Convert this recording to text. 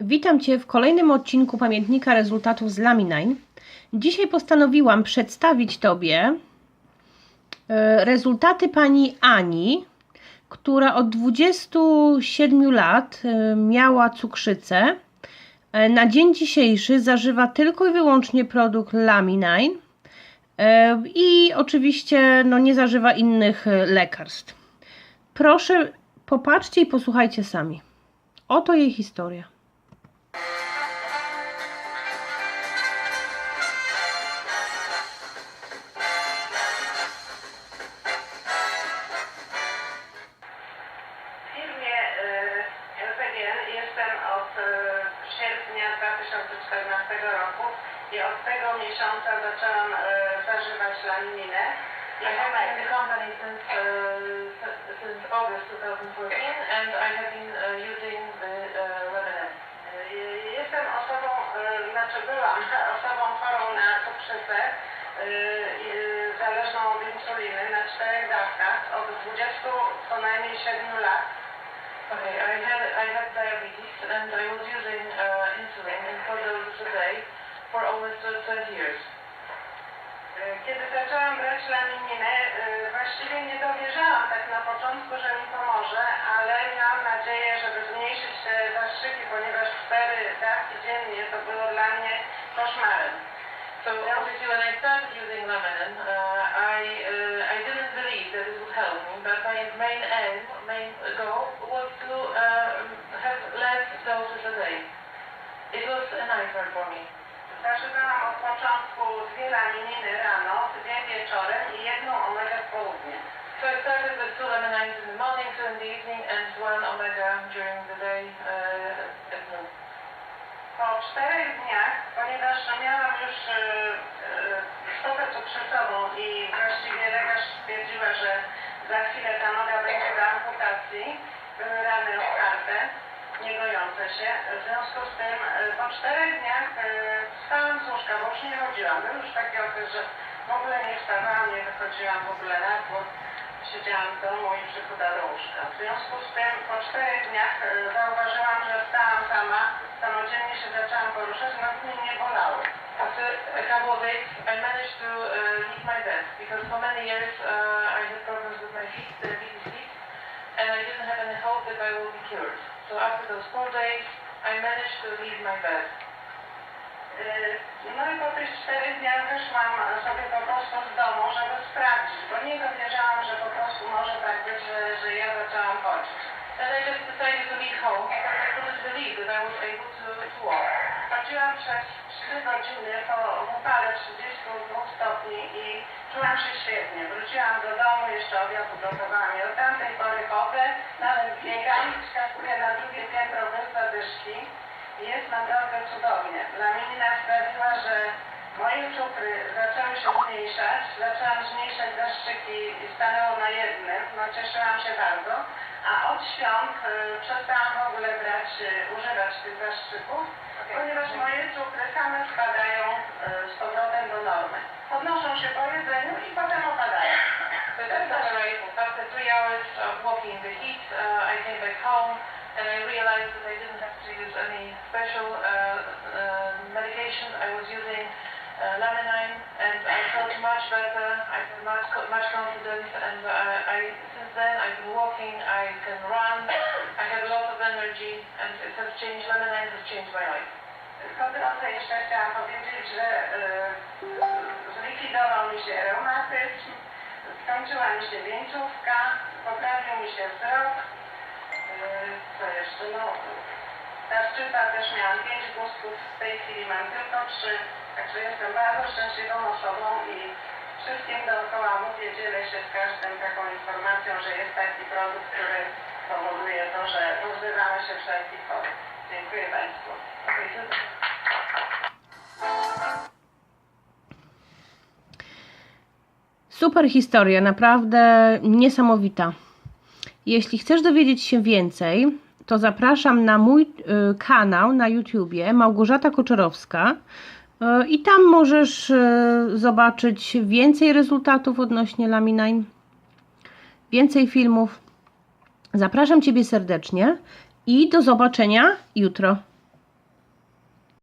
Witam Cię w kolejnym odcinku pamiętnika rezultatów z Laminine. Dzisiaj postanowiłam przedstawić Tobie e, rezultaty pani Ani, która od 27 lat e, miała cukrzycę. E, Na dzień dzisiejszy zażywa tylko i wyłącznie produkt Laminine i oczywiście no, nie zażywa innych lekarstw. Proszę, popatrzcie i posłuchajcie sami. Oto jej historia. 2014 roku i od tego miesiąca zaczęłam y, zażywać laminę. I I company since uh, since August 2014, and I have been uh, using the uh, Lebanon. Y, Jestem osobą, y, znaczy byłam osobą chorą na cukrzycę y, y, zależną od insuliny na czterech dawkach od 20 co najmniej 7 lat. Okay, I had I had diabetes, and I was using uh, insulin in four doses a day for almost uh, 20 years. Y, Kiedy lamininę, y, właściwie nie dowierzałam tak na początku, że mi pomoże, ale miałam nadzieję, żeby zmniejszyć te zastrzyki, ponieważ cztery dawki dziennie to było dla mnie koszmarem. So obviously, when I started using Lebanon, uh, I uh, I didn't believe that it would help me, but my main aim, main goal, was to uh, have less doses a day. It was a nightmare for me. Zażywałam od początku dwie lamininy rano, dwie wieczorem i jedną omegę w południe. So I started with two lemonades in the morning, two in the evening, and omega during the day uh, at noon. Po czterech dniach, ponieważ miałam już e, e, stopę cukrzycową i właściwie lekarz stwierdziła, że za chwilę ta noga będzie do amputacji, były rany otwarte, niegojące się. W związku z tym e, po czterech dniach e, wstałam z łóżka, bo już nie chodziłam. Był już taki okres, że w ogóle nie wstawałam, nie wychodziłam w ogóle na dwór. Siedziałam w domu i do łóżka. W związku z tym po czterech dniach e, zauważyłam, że wstałam sama, samodzielnie się zaczęłam poruszać, nogi mnie nie bolały. After a couple of days, I managed to uh, leave my bed because for many years uh, I had problems with my feet, diabetes feet, and I didn't have any hope that I will be cured. So after those four days, I managed to leave my bed. No tych czterech dniach wyszłam sobie po prostu z domu, żeby sprawdzić, bo nie dowierzałam, że po prostu może tak być, że, że ja zaczęłam chodzić. And I just decided to leave home because I couldn't believe that I was able to, to walk. Chodziłam przez 3 godziny po upale 32 stopni i czułam się świetnie. Wróciłam do domu, jeszcze obiad ugotowałam i od tamtej pory chodzę, nawet biegam, skakuję na drugie piętro bez zadyszki i jest naprawdę cudownie. Że moje cukry zaczęły się zmniejszać, zaczęłam zmniejszać zastrzyki i stanęło na jednym, no cieszyłam się bardzo, a od świąt y, przestałam w ogóle brać, y, używać tych zastrzyków, ponieważ moje cukry same spadają y, z powrotem do normy. Podnoszą się po jedzeniu i potem opadają. So that's right. After three hours of walking in the heat, uh, I came back home and I realized that I didn't have to use any special uh, uh, medication. I was using uh, Laminine and I felt much better. I felt much, much confidence and uh, I, since then I've been walking, I can run, I have a lot of energy and it has changed, Laminine has changed my life. Po jeszcze chciałam powiedzieć, że y, zlikwidował mi się reumatyzm, skończyła mi się wieńcówka, poprawił mi się wzrok. Y, co jeszcze? No, ta szczyta też miałam pięć guzków, w tej chwili mam tylko trzy, także jestem bardzo szczęśliwą osobą i wszystkim dookoła mówię, dzielę się z każdym taką informacją, że jest taki produkt, który powoduje to, że pozbywamy się wszelkich chorób. Dziękuję Państwu. Super historia, naprawdę niesamowita. Jeśli chcesz dowiedzieć się więcej, to zapraszam na mój y, kanał na YouTubie Małgorzata Koczerowska i tam możesz y, zobaczyć więcej rezultatów odnośnie Laminine, więcej filmów. Zapraszam Ciebie serdecznie i do zobaczenia jutro.